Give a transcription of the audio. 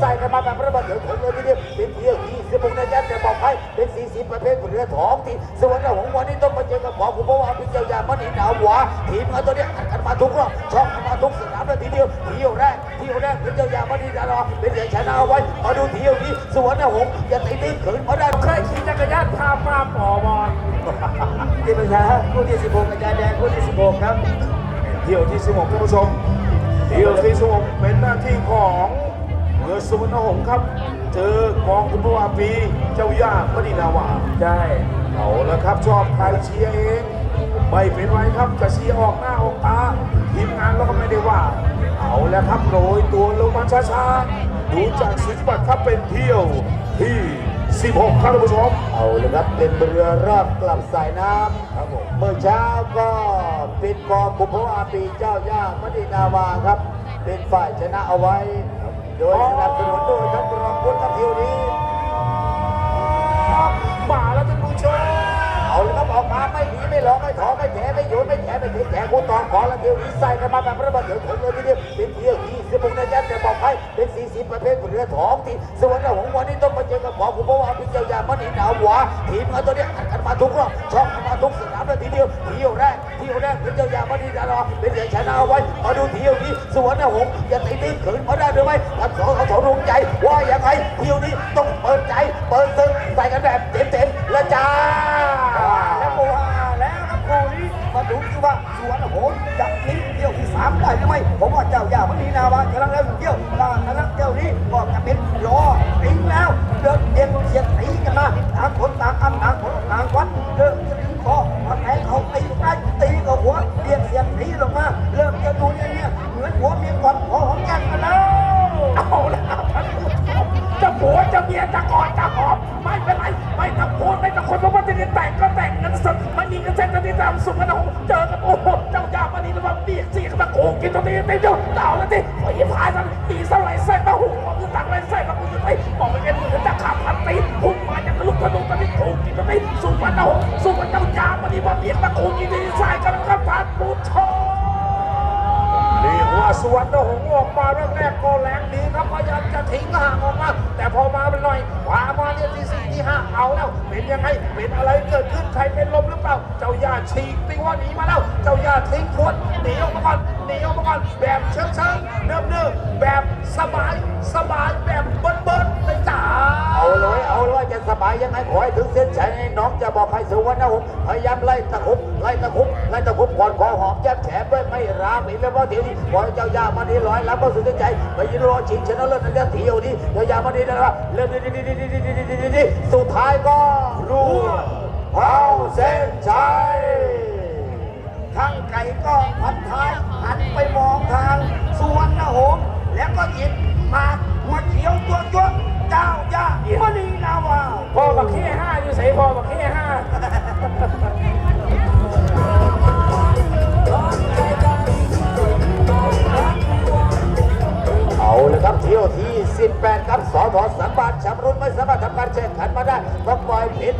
ใส่กันมาแบบระเบิดเถิดเถิดเลยทีเดียวเป็นเที่ยวยี่สิบหกนาทีแต่บอกให้เป็นสี่สิบประเภทเรือทองที่สวนหงวันนี้ต้องมาเจอกับหมอคุณเพราะว่าเป็นเจ้าใหญ่มันนี่หนาวหวาทีมงานตัวเนี้ยขัดกันมาทุกรอบช่องกันมาทุกสนามเลยทีเดียวเที่ยวแรกเที่ยวแรกเป็นเจ้าใหญ่มันนี่หนาวเป็นใหญ่ชนะเอาไว้มาดูเที่ยวนี้สวนหงส์อย่าตีตื้นขืนมาได้เคยขี่จักรยานพาปลาปอบอลที่ประชาคู่ที่16กระจายแดงคู่ที่16ครับเที่ยวที่16ท่านผู้ชมเที่ยวที่16เป็นหน้าที่ของ เรือสุวรรณหงส์ครับ เจอกองคุณพวาปีเจ้าย่ามณีนาวาใช่เอาละครับชอบใครเชียร์เองไม่เป็นไรครับจะเชียร์ออกหน้าออกตาทีมงานเราก็ไม่ได้ว่า เอาแล้วครับโรยตัวลงมาช้าๆดูจากสุดบัตรครับเป็นเที่ยวที่ 16 ครับท่านผู้ชมเอาเลยครับเป็นเรือรอบกลับสายน้ำครับผมเมื่อเช้าก็เป็นกองบุพอาปีเจ้าย่ามณีนาวาครับ เป็นฝ่ายชนะเอาไว้ โดยสนับสนุนโดยท่านรองพุทธทิวนี้มาแล้วท่านผู้ชมเอาเลยครับออกมาไม่หนีไม่หลอกไม่ถอไม่แฉไม่โยนไม่แฉไม่ถึงแฉกูตองขอละเที่ยวนี้ใส่กันมา เป็นสีสีประเภทเรือท้องที่สวนหงส์วันนี้ต้องมาเจอกับหมอคุณเพราะว่าเป็นเจ้ายามันนี่หนาวหวาทีมงาตัวเนี้ยขัดกันมาทุกรอบช่องกันมาทุกสนามเลยทีเดียวเที่ยวแรกเที่ยวแรกเป็นเจ้ายามันนี่หนาวเป็นเสียงชนะเอาไว้มาดูเที่ยวนี้สวนหงส์อย่าตีตื้นขืนมาได้หรือไม่ทัดสองเขาถอดลงใจว่าอย่างไรเที่ยวนี้ต้องเปิดใจเปิดซึ้งใส่กันแบบ กันเส้นกันที่ตามสุขนะเจอกันโอ้โหเจ้ายามันนี่ระวังเบียกซี่กันมาโขกกินตรงนี้เต็มเจ้าเต่าแล้วที่ไอ้พายมันตีสไลด์ใส่มาหูคือตักไรใส่มากูจะไปบอกไปกันเหมือนจะขับพันตีพุ่งมาจากลูกธนูตอนนี้โกกินตรงนี้สุวรรณหงส์สุวรรณเจ้ายามันนี่มาเบียดมาโขกกินที่ใส่กันครับท่านผู้ชมเรียกว่าสวรรค์หงส์ออกมาแรกๆก็แรงดีครับพยายามจะทิ้งห่างออกมาแต่พอมาเป็นหน่อยขวามา ที่สี่ที่ห้าเอาแล้วเป็นยังไงเป็นอะไรเกิดขึ้นใครเป็นลมหรือเปล่า เจ้าหญ้าฉีกตีว่าหนีมาแล้ว เจ้าหญ้าทิ้งทวดหนีออกมาก่อนหนีออกมาก่อนแบบเชิงเชิงๆเนิบเนิบๆแบบสบายสบายแบบเบ สบายยังไงขอให้ถึงเส้นชัยน้องจะบอกใครสุวรรณหงษ์พยายามไล่ตะคุบไล่ตะคุบไล่ตะคุบก่อนขอหอมแก้มแฉด้วยไม่ราบอีกแล้วเพราะเดี๋ยวนี้ขอเจ้ายามันนี้ร้อยรับก็สุดใจไปยืนรอชิงชนะเลิศในเศที่ยู่นี้เจ้ายามันนี้นะครับเรื่องนี้สุดท้ายก็รู้เอาเส้นชัย เอาเลยครับเที่ยวที่ 18 ครับสอทอสัมบัติชำรุนไม่สามารถทำการแข่งขันมาได้ต้องปล่อยผิด